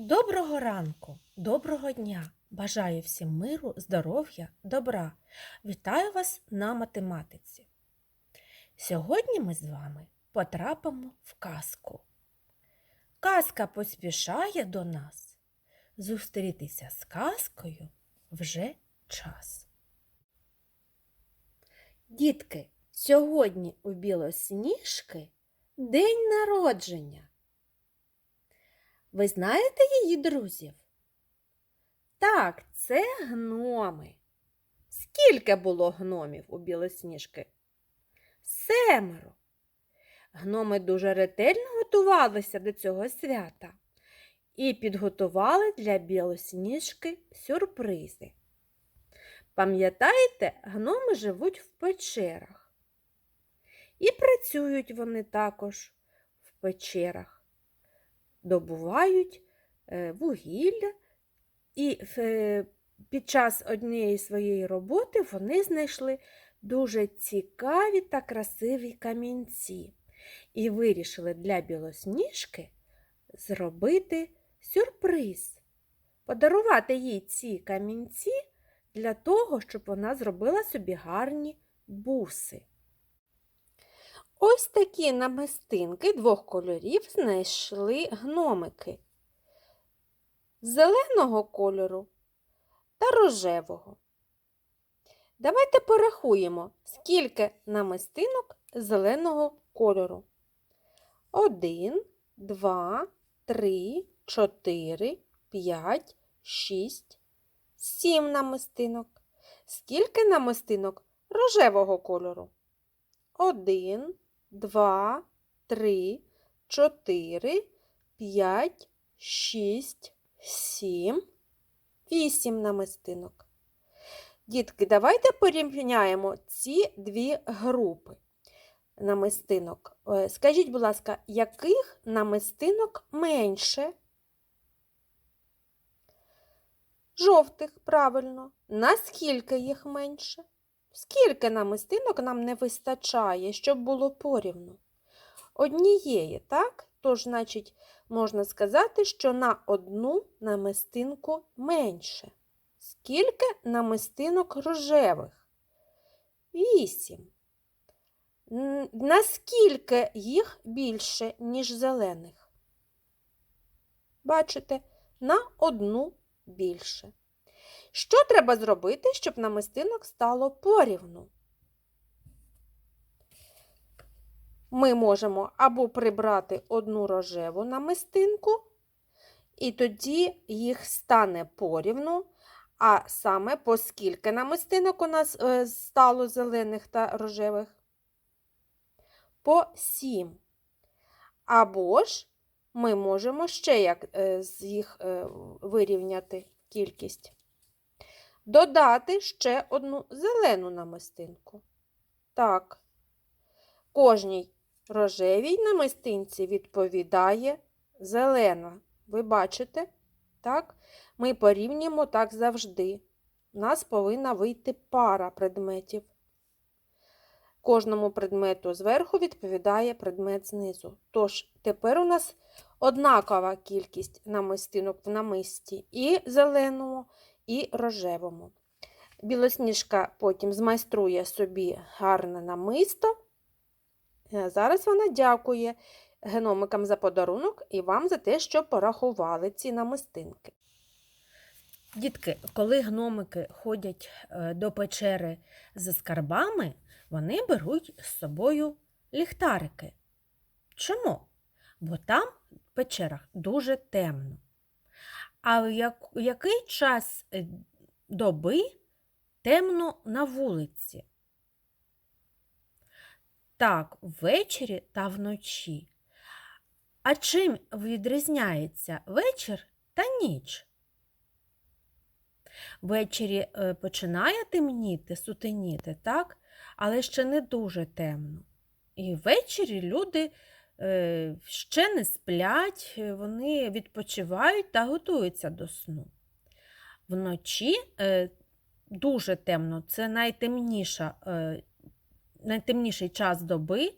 Доброго ранку, доброго дня! Бажаю всім миру, здоров'я, добра. Вітаю вас на математиці. Сьогодні ми з вами потрапимо в казку. Казка поспішає до нас. Зустрітися з казкою вже час. Дітки, сьогодні у білосніжки день народження. Ви знаєте її друзів? Так, це гноми. Скільки було гномів у білосніжки? Семеро. Гноми дуже ретельно готувалися до цього свята і підготували для білосніжки сюрпризи. Пам'ятаєте, гноми живуть в печерах. І працюють вони також в печерах добувають е, вугілля, і е, під час однієї своєї роботи вони знайшли дуже цікаві та красиві камінці. І вирішили для білосніжки зробити сюрприз, подарувати їй ці камінці для того, щоб вона зробила собі гарні буси. Ось такі намистинки двох кольорів знайшли гномики зеленого кольору та рожевого. Давайте порахуємо, скільки намистинок зеленого кольору. Один, два, три, чотири, п'ять, шість, сім намистинок. Скільки намистинок рожевого кольору? Один, два, три, чотири, п'ять, шість, сім, вісім намистинок. Дітки, давайте порівняємо ці дві групи намистинок. Е, Скажіть, будь ласка, яких намистинок менше? Жовтих, правильно. Наскільки їх менше? Скільки намистинок нам не вистачає, щоб було порівну? Однієї, так? Тож, значить, можна сказати, що на одну намистинку менше. Скільки намистинок рожевих? Вісім. Наскільки їх більше, ніж зелених? Бачите, на одну більше. Що треба зробити, щоб намистинок стало порівну? Ми можемо або прибрати одну рожеву намистинку, і тоді їх стане порівну, а саме по намистинок у нас е, стало зелених та рожевих? По 7. Або ж ми можемо ще як е, з їх е, вирівняти кількість додати ще одну зелену намистинку. Так, кожній рожевій намистинці відповідає зелена. Ви бачите? Так? Ми порівнюємо так завжди. У нас повинна вийти пара предметів. Кожному предмету зверху відповідає предмет знизу. Тож, тепер у нас однакова кількість намистинок в намисті і зеленому, і рожевому. Білосніжка потім змайструє собі гарне намисто. Е, Зараз вона дякує геномикам за подарунок і вам за те, що порахували ці намистинки. Дітки, коли гномики ходять е, до печери з скарбами, вони беруть з собою ліхтарики. Чому? Бо там в печерах дуже темно. А в як- який час е, доби темно на вулиці? Так, ввечері та вночі. А чим відрізняється вечір та ніч? Ввечері е, починає темніти, сутеніти, так? але ще не дуже темно. І ввечері люди ще не сплять, е, вони відпочивають та готуються до сну. Вночі е, дуже темно, це найтемніша, е, найтемніший час доби,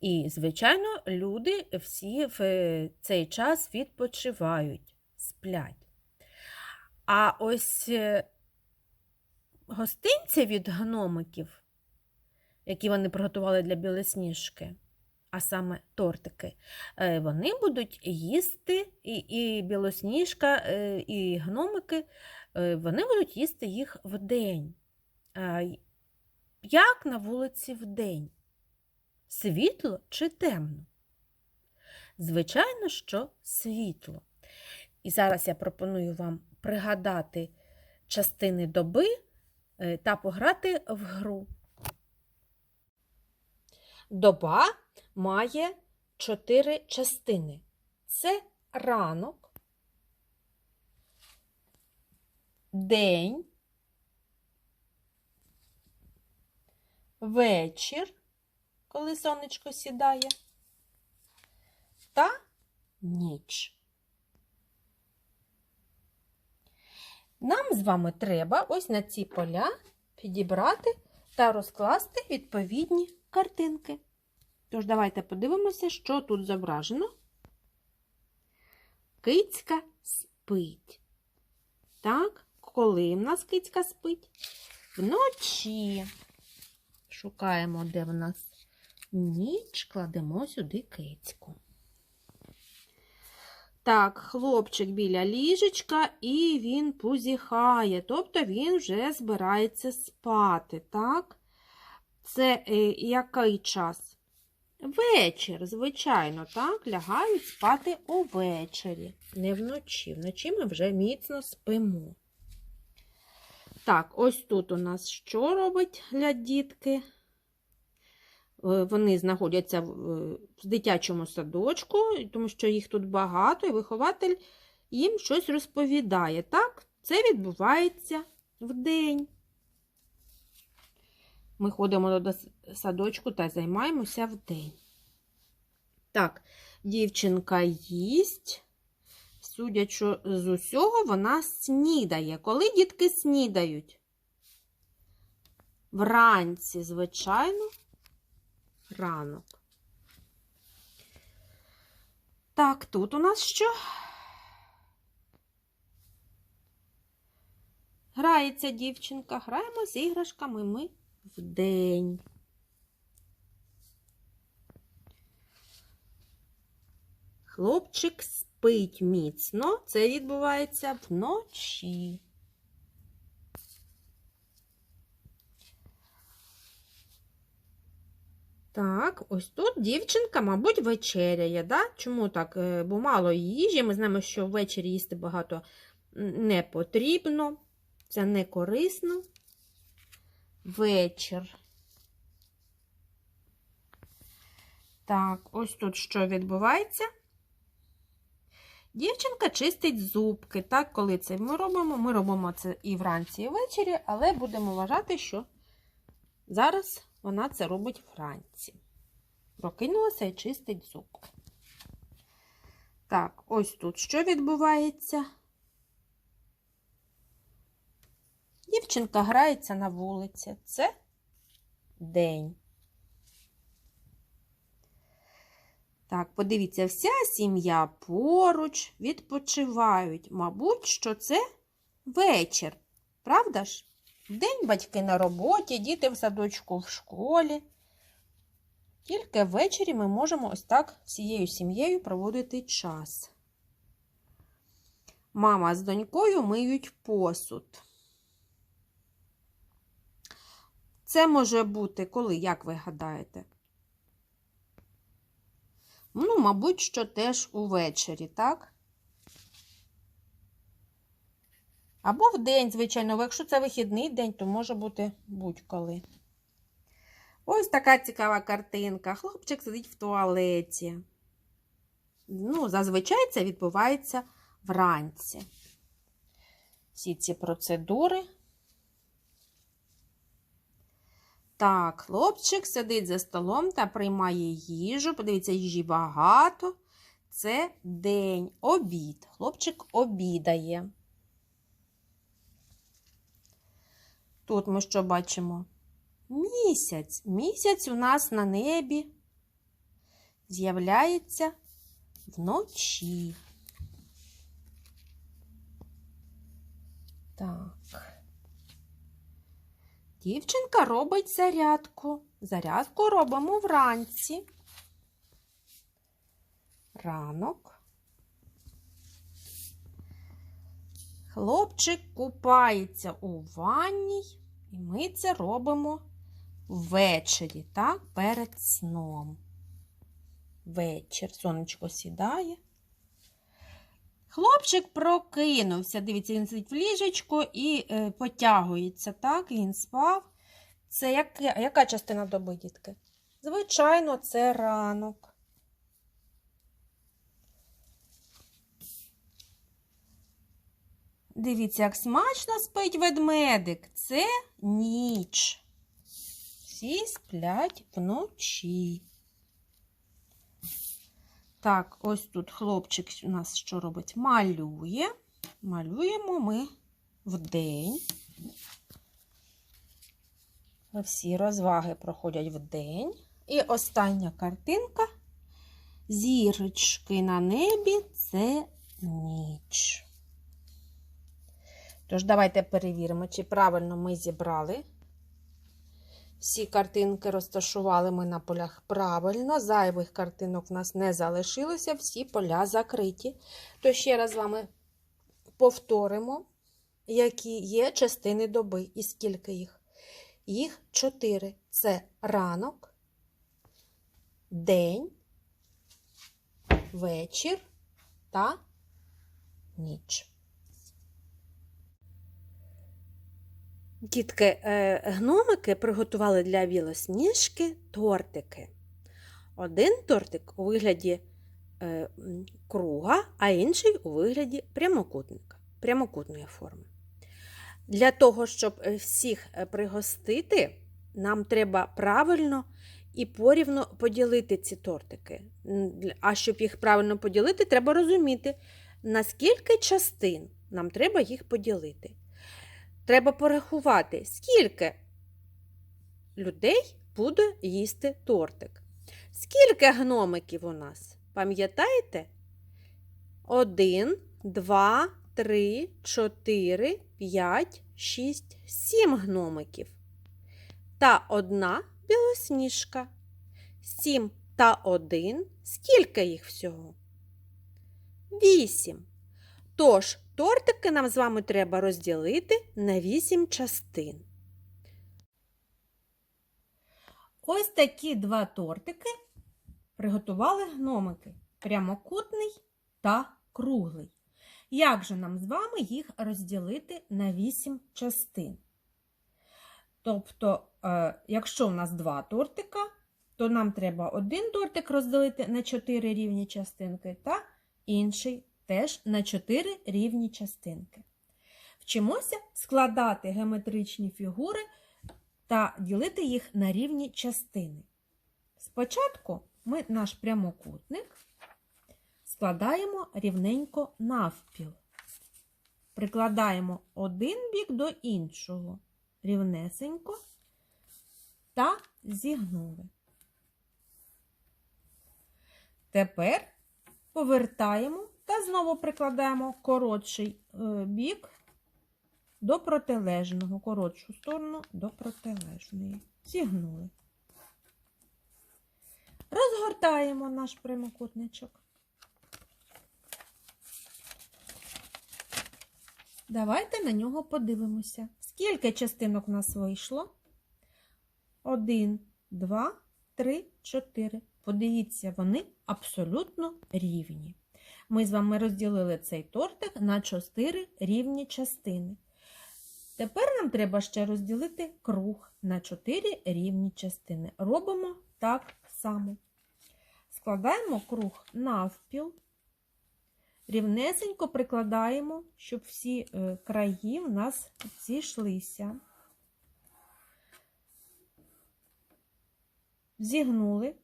і, звичайно, люди всі в е, цей час відпочивають, сплять. А ось е, гостинці від гномиків, які вони приготували для білосніжки, а саме тортики, е, вони будуть їсти, і, і білосніжка, е, і гномики, е, вони будуть їсти їх вдень. Як на вулиці вдень? Світло чи темно? Звичайно, що світло. І зараз я пропоную вам пригадати частини доби та пограти в гру. Доба має чотири частини. Це ранок, день, вечір, коли сонечко сідає, та ніч. Нам з вами треба ось на ці поля підібрати та розкласти відповідні картинки. Тож давайте подивимося, що тут зображено. Кицька спить. Так, коли в нас кицька спить? Вночі. Шукаємо, де в нас ніч, кладемо сюди кицьку. Так, хлопчик біля ліжечка і він позіхає, тобто він вже збирається спати, так? Це е, який час? Вечір, звичайно, так, лягають спати увечері, не вночі. Вночі ми вже міцно спимо. Так, ось тут у нас що робить для дітки? Е, Вони знаходяться е, в дитячому садочку, тому що їх тут багато, і вихователь їм щось розповідає. Так, це відбувається вдень. Ми ходимо до садочку та займаємося вдень. Так, дівчинка їсть. Судячи з усього, вона снідає. Коли дітки снідають? Вранці, звичайно, ранок. Так, тут у нас що? Грається дівчинка, граємо з іграшками ми вдень. Хлопчик спить міцно, це відбувається вночі. Так, ось тут дівчинка, мабуть, вечеряє. Да? Чому так? Е, Бо мало їжі. Ми знаємо, що ввечері їсти багато не потрібно. Це не корисно. Вечір. Так, ось тут що відбувається? Дівчинка чистить зубки. Так, коли це ми робимо? Ми робимо це і вранці, і ввечері, але будемо вважати, що зараз вона це робить вранці. Прокинулася і чистить зубки. Так, ось тут що відбувається? Дівчинка грається на вулиці. Це день. Так, подивіться, вся сім'я поруч відпочивають. Мабуть, що це вечір. Правда ж? День батьки на роботі, діти в садочку в школі. Тільки ввечері ми можемо ось так всією сім'єю проводити час. Мама з донькою миють посуд. Це може бути коли, як ви гадаєте? Ну, мабуть, що теж увечері, так? Або в день, звичайно, якщо це вихідний день, то може бути будь-коли. Ось така цікава картинка. Хлопчик сидить в туалеті. Ну, зазвичай це відбувається вранці. Всі ці процедури. Так, хлопчик сидить за столом та приймає їжу. Подивіться, їжі багато. Це день, обід. Хлопчик обідає. Тут ми що бачимо? Місяць. Місяць у нас на небі з'являється вночі. Так. Дівчинка робить зарядку. Зарядку робимо вранці. Ранок. Хлопчик купається у ванній, і ми це робимо ввечері, так, перед сном. Вечір. Сонечко сідає. Хлопчик прокинувся. Дивіться, він сидить в ліжечку і е, потягується, так? Він спав. Це як, яка частина доби, дітки? Звичайно, це ранок. Дивіться, як смачно спить ведмедик. Це ніч. Всі сплять вночі. Так, ось тут хлопчик у нас що робить? Малює. Малюємо ми вдень. Всі розваги проходять вдень. І остання картинка. Зірочки на небі це ніч. Тож, давайте перевіримо, чи правильно ми зібрали. Всі картинки розташували ми на полях правильно. Зайвих картинок в нас не залишилося, всі поля закриті. То ще раз з вами повторимо, які є частини доби і скільки їх. Їх чотири. Це ранок, день, вечір та ніч. Дітки, е, гномики приготували для білосніжки тортики. Один тортик у вигляді е, круга, а інший у вигляді прямокутника, прямокутної форми. Для того, щоб е, всіх пригостити, нам треба правильно і порівно поділити ці тортики. А щоб їх правильно поділити, треба розуміти, на скільки частин нам треба їх поділити. Треба порахувати, скільки людей буде їсти тортик. Скільки гномиків у нас? Пам'ятаєте? Один, два, три, чотири, п'ять, шість, сім гномиків. Та одна білосніжка. Сім та один. Скільки їх всього? Вісім. Тож, тортики нам з вами треба розділити на 8 частин. Ось такі два тортики приготували гномики прямокутний та круглий. Як же нам з вами їх розділити на 8 частин? Тобто, е, якщо у нас два тортика, то нам треба один тортик розділити на 4 рівні частинки та інший теж на 4 рівні частинки. Вчимося складати геометричні фігури та ділити їх на рівні частини. Спочатку ми наш прямокутник складаємо рівненько навпіл. Прикладаємо один бік до іншого рівнесенько та зігнули. Тепер повертаємо та знову прикладаємо коротший е, бік до протилежного, коротшу сторону до протилежної. Зігнули. Розгортаємо наш прямокутничок. Давайте на нього подивимося. Скільки частинок у нас вийшло? Один, два, три, чотири. Подивіться, вони абсолютно рівні. Ми з вами розділили цей тортик на 4 рівні частини. Тепер нам треба ще розділити круг на 4 рівні частини. Робимо так само. Складаємо круг навпіл, рівнесенько прикладаємо, щоб всі е, краї в нас зійшлися. Зігнули.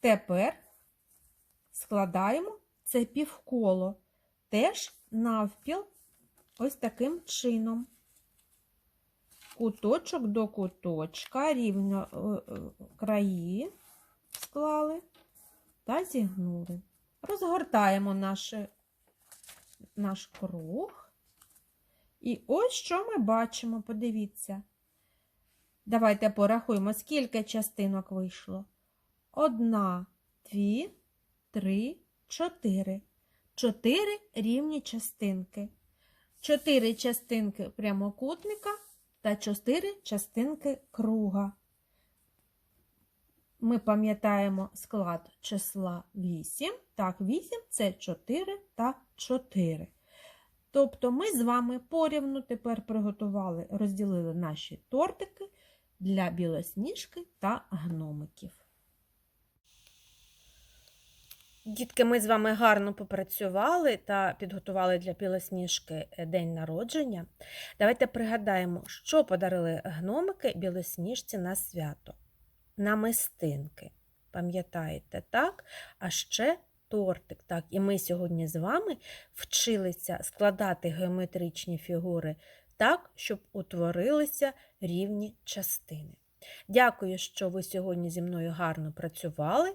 Тепер складаємо це півколо, теж навпіл, ось таким чином. Куточок до куточка, рівно е, е, краї склали та зігнули. Розгортаємо наше, наш круг. І ось що ми бачимо, подивіться. Давайте порахуємо, скільки частинок вийшло. Одна, дві, три, чотири. Чотири рівні частинки. Чотири частинки прямокутника та чотири частинки круга. Ми пам'ятаємо склад числа 8. Так, 8 це 4 та 4. Тобто ми з вами порівну тепер приготували, розділили наші тортики для білосніжки та гномиків. Дітки, ми з вами гарно попрацювали та підготували для білосніжки е, день народження. Давайте пригадаємо, що подарили гномики білосніжці на свято. Намистинки. Пам'ятаєте, так? А ще тортик. Так, і ми сьогодні з вами вчилися складати геометричні фігури так, щоб утворилися рівні частини. Дякую, що ви сьогодні зі мною гарно працювали.